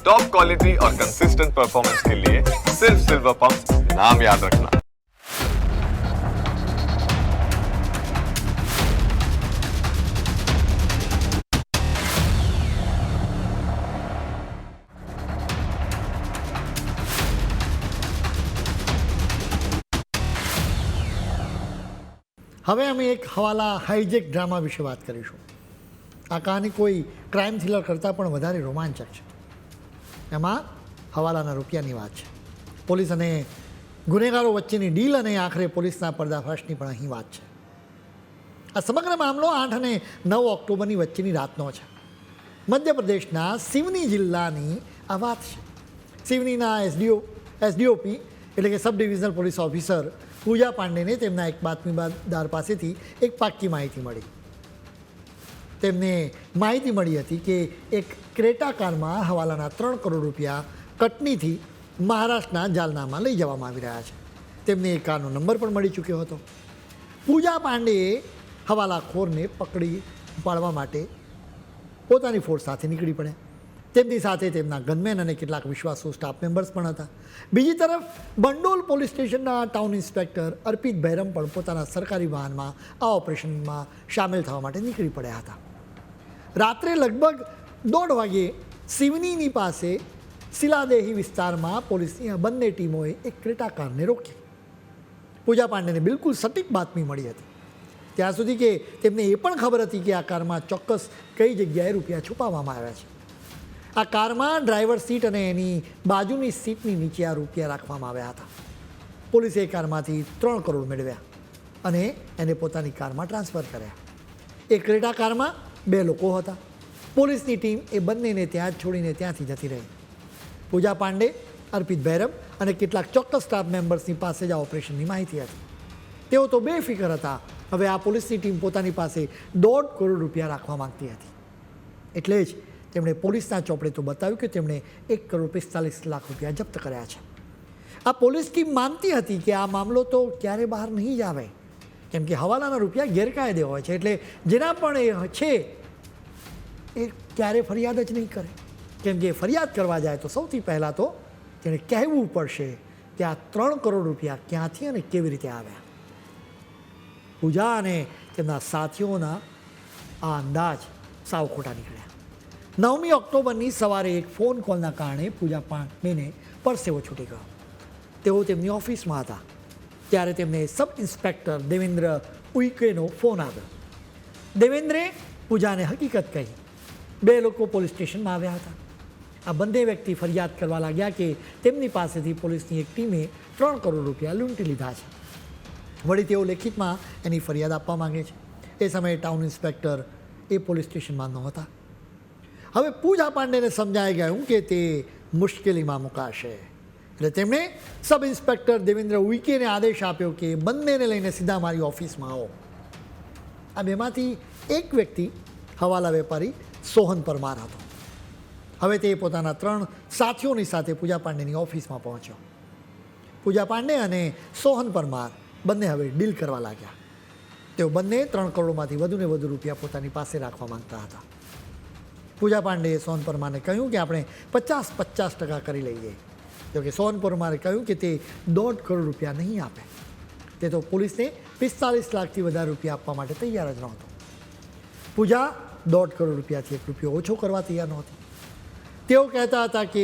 Top quality और consistent performance के लिए सिर्फ सिल्वर पंप नाम याद रखना હવે અમે એક હવાલા હાઈજેક ડ્રામા વિશે વાત કરીશું આ કહાની કોઈ ક્રાઇમ થ્રિલર કરતાં પણ વધારે રોમાંચક છે એમાં હવાલાના રૂપિયાની વાત છે. પોલીસ અને ગુનેગારો વચ્ચેની ડીલ અને આખરે પોલીસના પર્દાફાશની પણ અહીં વાત છે. આ સમગ્ર મામલો આઠ અને નવ ઓક્ટોબરની વચ્ચેની રાતનો છે. મધ્યપ્રદેશના સિવની જિલ્લાની આ વાત છે. સિવનીના એસડીઓ, એસડીઓપી એટલે કે sub divisional police officer Pooja પાંડેને તેમના એક બાતમીદાર પાસેથી એક પાકી માહિતી મળી. તેમને માહિતી મળી હતી કે એક ક્રેટા કારમાં હવાલાના ત્રણ કરોડ રૂપિયા કટનીથી મહારાષ્ટ્રના જાલનામાં લઈ જવામાં આવી રહ્યા છે. તેમને એ કારનો નંબર પણ મળી ચૂક્યો હતો. પૂજા પાંડેએ હવાલાખોરને પકડી પાડવા માટે પોતાની ફોર્સ સાથે નીકળી પડે. તેમની સાથે તેમના ગનમેન અને કેટલાક વિશ્વાસુ સ્ટાફ મેમ્બર્સ પણ હતા. બીજી તરફ, બંડોલ પોલીસ સ્ટેશનના ટાઉન ઇન્સ્પેક્ટર અર્પિત બહેરમ પણ પોતાના સરકારી વાહનમાં આ ઓપરેશનમાં સામેલ થવા માટે નીકળી પડ્યા હતા. રાત્રે લગભગ દોઢ વાગ્યે સિવનીની પાસે શિલાદેહી વિસ્તારમાં પોલીસની આ બંને ટીમોએ એક ક્રેટા કારને રોકી પૂજા પાંડેને બિલકુલ સટીક બાતમી મળી હતી. ત્યાં સુધી કે તેમને એ પણ ખબર હતી કે આ કારમાં ચોક્કસ કઈ જગ્યાએ રૂપિયા છુપાવવામાં આવ્યા છે. આ કારમાં ડ્રાઈવર સીટ અને એની બાજુની સીટની નીચે આ રૂપિયા રાખવામાં આવ્યા હતા. પોલીસે એ કારમાંથી ત્રણ કરોડ મેળવ્યા અને એને પોતાની કારમાં ટ્રાન્સફર કર્યા. એ ક્રેટા કારમાં બે લોકો હતા. પોલીસની ટીમ એ બંનેને ત્યાં જ છોડીને ત્યાંથી જતી રહી. પૂજા પાંડે, અર્પિત ભૈરવ અને કેટલાક ચોક્કસ સ્ટાફ મેમ્બર્સની પાસે જ આ ઓપરેશનની માહિતી હતી. તેઓ તો બેફિકર હતા. હવે આ પોલીસની ટીમ પોતાની પાસે દોઢ કરોડ રૂપિયા રાખવા માંગતી હતી. એટલે જ તેમણે પોલીસના ચોપડે તો બતાવ્યું કે તેમણે એક કરોડ પિસ્તાલીસ લાખ રૂપિયા જપ્ત કર્યા છે. આ પોલીસ ટીમ માનતી હતી કે આ મામલો તો ક્યારે બહાર નહીં જ આવે. કેમ કે હવાલાના રૂપિયા ગેરકાયદે હોય છે એટલે જેના પણ એ છે, એ ક્યારે ફરિયાદ જ નહીં કરે. કેમ કે ફરિયાદ કરવા જાય તો સૌથી પહેલાં તો તેણે કહેવું પડશે કે આ ત્રણ કરોડ રૂપિયા ક્યાંથી અને કેવી રીતે આવ્યા. પૂજા અને તેમના સાથીઓના આ અંદાજ સાવ ખોટા નીકળ્યા. નવમી ઓક્ટોબરની સવારે એક ફોન કોલના કારણે પૂજા પાંડેને પરસેવો છૂટી ગયો. તેઓ તેમની ઓફિસમાં હતા. ત્યારે તેમને સબ ઇન્સ્પેક્ટર દેવેન્દ્ર ઉઈકેનો ફોન આવ્યો. દેવેન્દ્રે પૂજાને હકીકત કહી. બે લોકો પોલીસ સ્ટેશનમાં આવ્યા હતા. આ બંને વ્યક્તિ ફરિયાદ કરવા લાગ્યા કે તેમની પાસેથી પોલીસની એક ટીમે ત્રણ કરોડ રૂપિયા લૂંટી લીધા છે. વળી તેઓ લેખિતમાં એની ફરિયાદ આપવા માંગે છે. એ સમયે ટાઉન ઇન્સ્પેક્ટર એ પોલીસ સ્ટેશનમાં નહોતા. હવે પૂજા પાંડેને સમજાઈ ગયું કે તે મુશ્કેલીમાં મુકાશે. એટલે તેમણે સબ ઇન્સ્પેક્ટર દેવેન્દ્ર ઉઈકેને આદેશ આપ્યો કે બંનેને લઈને સીધા મારી ઓફિસમાં આવો. આ બેમાંથી એક વ્યક્તિ હવાલા વેપારી સોહન પરમાર હતો. હવે તે પોતાના ત્રણ સાથીઓની સાથે પૂજા પાંડેની ઓફિસમાં પહોંચ્યો. પૂજા પાંડે અને સોહન પરમાર બંને હવે ડીલ કરવા લાગ્યા. તેઓ બંને ત્રણ કરોડમાંથી વધુને વધુ રૂપિયા પોતાની પાસે રાખવા માંગતા હતા. પૂજા પાંડેએ સોહન પરમારને કહ્યું કે આપણે પચાસ પચાસ ટકા કરી લઈએ. જોકે સોહન પરમારે કહ્યું કે તે દોઢ કરોડ રૂપિયા નહીં આપે. તે તો પોલીસને પિસ્તાલીસ લાખથી વધારે રૂપિયા આપવા માટે તૈયાર જ નહોતો. પૂજા, દોઢ કરોડ રૂપિયાથી એક રૂપિયો ઓછો કરવા તૈયાર નહોતી. તેઓ કહેતા હતા કે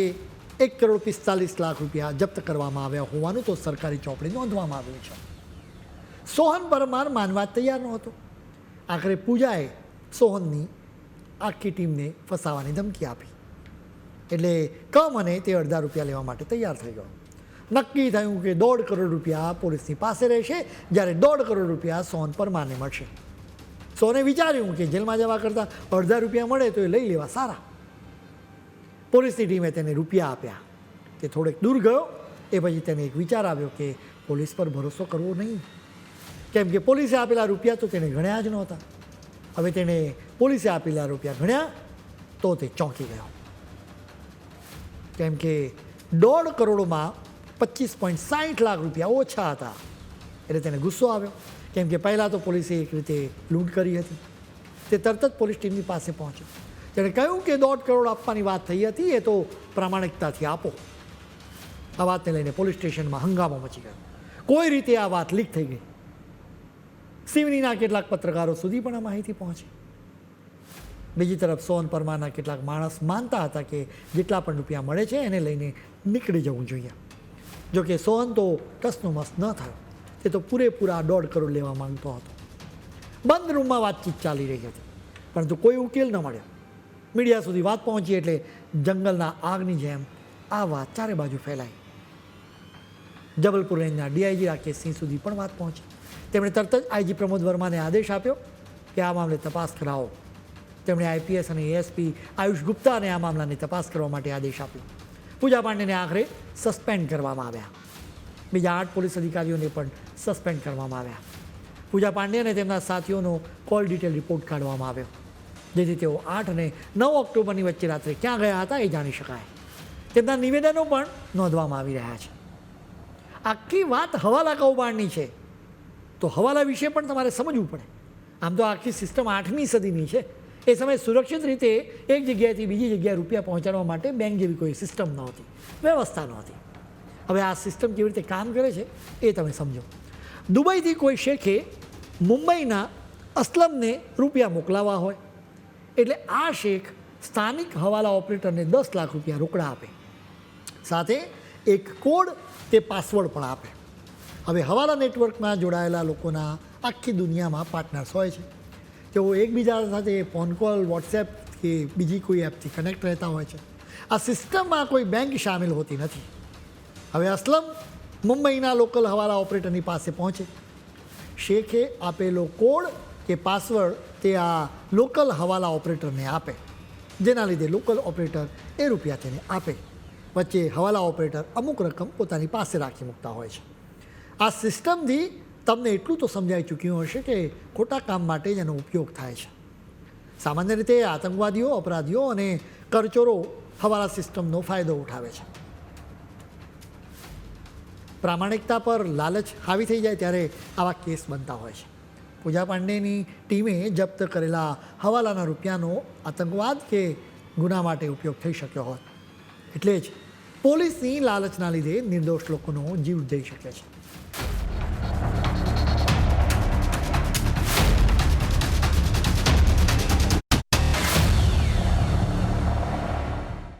એક કરોડ પિસ્તાલીસ લાખ રૂપિયા જપ્ત કરવામાં આવ્યા હોવાનું તો સરકારી ચોપડી નોંધવામાં આવ્યું છે. સોહન પરમાર માનવા તૈયાર નહોતો. આખરે પૂજાએ સોહનની આખી ટીમને ફસાવાની ધમકી આપી. એટલે કમ અને તે અડધા રૂપિયા લેવા માટે તૈયાર થઈ ગયો. નક્કી થયું કે દોઢ કરોડ રૂપિયા પોલીસની પાસે રહેશે, જ્યારે દોઢ કરોડ રૂપિયા સોન પર માને મળશે. સોને વિચાર્યું કે જેલમાં જવા કરતાં અડધા રૂપિયા મળે તો એ લઈ લેવા સારા. પોલીસની ટીમે તેને રૂપિયા આપ્યા. તે થોડેક દૂર ગયો, એ પછી તેને એક વિચાર આવ્યો કે પોલીસ પર ભરોસો કરવો નહીં. કેમ કે પોલીસે આપેલા રૂપિયા તો તેને ગણ્યા જ નહોતા. હવે તેણે પોલીસે આપેલા રૂપિયા ગણ્યા, તો તે ચોંકી ગયો. કેમ કે દોઢ કરોડમાં પચીસ પોઈન્ટ સાઠ લાખ રૂપિયા ઓછા હતા. એટલે તેને ગુસ્સો આવ્યો. કેમ કે પહેલાં તો પોલીસે એક રીતે લૂંટ કરી હતી. તે તરત જ પોલીસ ટીમની પાસે પહોંચ્યો. તેણે કહ્યું કે દોઢ કરોડ આપવાની વાત થઈ હતી, એ તો પ્રામાણિકતાથી આપો. આ વાતને લઈને પોલીસ સ્ટેશનમાં હંગામો મચી ગયો. કોઈ રીતે આ વાત લીક થઈ ગઈ? સિવનીના કેટલાક પત્રકારો સુધી પણ આ માહિતી પહોંચી. બીજી તરફ સોન પરમાના કેટલાક માણસ માનતા હતા કે જેટલા પણ રૂપિયા મળે છે એને લઈને નીકળી જવું જોઈએ. જોકે સોહન તો ટસનો મસ ન થયો. તે તો પૂરેપૂરા દોઢ કરોડ લેવા માંગતો હતો. બંધ રૂમમાં વાતચીત ચાલી રહી હતી. પરંતુ કોઈ ઉકેલ ન મળ્યો. મીડિયા સુધી વાત પહોંચી એટલે જંગલના આગની જેમ આ વાત ચારે બાજુ ફેલાઈ. જબલપુર રેન્જના ડીઆઈજી રાકેશસિંહ સુધી પણ વાત પહોંચી. તેમણે તરત જ આઈજી પ્રમોદ વર્માને આદેશ આપ્યો કે આ મામલે તપાસ કરાવો. તેમણે આઈપીએસ અને એએસપી આયુષ ગુપ્તાને આ મામલાની તપાસ કરવા માટે આદેશ આપ્યો. પૂજા પાંડેને આખરે સસ્પેન્ડ કરવામાં આવ્યા. બીજા આઠ પોલીસ અધિકારીઓને પણ સસ્પેન્ડ કરવામાં આવ્યા. પૂજા પાંડે અને તેમના સાથીઓનો કોલ ડિટેલ રિપોર્ટ કાઢવામાં આવ્યો. જેથી તેઓ આઠ અને નવ ઓક્ટોબરની વચ્ચે રાત્રે ક્યાં ગયા હતા એ જાણી શકાય. તેમના નિવેદનો પણ નોંધવામાં આવી રહ્યા છે. આખી વાત હવાલા કૌભાંડની છે. તો હવાલા વિશે પણ તમારે સમજવું પડે. આમ તો આખી સિસ્ટમ આઠમી સદીની છે. એ સમયે સુરક્ષિત રીતે એક જગ્યાએથી બીજી જગ્યાએ રૂપિયા પહોંચાડવા માટે બેંક જેવી કોઈ સિસ્ટમ નહોતી, વ્યવસ્થા નહોતી. હવે આ સિસ્ટમ કેવી રીતે કામ કરે છે એ તમે સમજો. દુબઈથી કોઈ શેખે મુંબઈના અસલમને રૂપિયા મોકલાવવા હોય, એટલે આ શેખ સ્થાનિક હવાલા ઓપરેટરને દસ લાખ રૂપિયા રોકડા આપે. સાથે એક કોડ તે પાસવર્ડ પણ આપે. હવે હવાલા નેટવર્કમાં જોડાયેલા લોકોના આખી દુનિયામાં પાર્ટનર્સ હોય છે. તેઓ એકબીજા સાથે ફોન કોલ વોટ્સએપ કે બીજી કોઈ એપથી કનેક્ટ રહેતા હોય છે. આ સિસ્ટમમાં કોઈ બેંક સામેલ હોતી નથી. હવે અસલમ મુંબઈના લોકલ હવાલા ઓપરેટરની પાસે પહોંચે. શેખે આપેલો કોડ કે પાસવર્ડ તે આ લોકલ હવાલા ઓપરેટરને આપે. જેના લીધે લોકલ ઓપરેટર એ રૂપિયા તેને આપે. વચ્ચે હવાલા ઓપરેટર અમુક રકમ પોતાની પાસે રાખી મૂકતા હોય છે. આ સિસ્ટમથી તમને એટલું તો સમજાઈ ચૂક્યું હશે કે ખોટા કામ માટે જ એનો ઉપયોગ થાય છે. સામાન્ય રીતે આતંકવાદીઓ, અપરાધીઓ અને કરચોરો હવાલા સિસ્ટમનો ફાયદો ઉઠાવે છે. પ્રામાણિકતા પર લાલચ હાવી થઈ જાય ત્યારે આવા કેસ બનતા હોય છે. પૂજા પાંડેની ટીમે જપ્ત કરેલા હવાલાના રૂપિયાનો આતંકવાદ કે ગુના માટે ઉપયોગ થઈ શક્યો હોત. એટલે જ પોલીસની લાલચના લીધે નિર્દોષ લોકોનો જીવ જઈ શકે છે.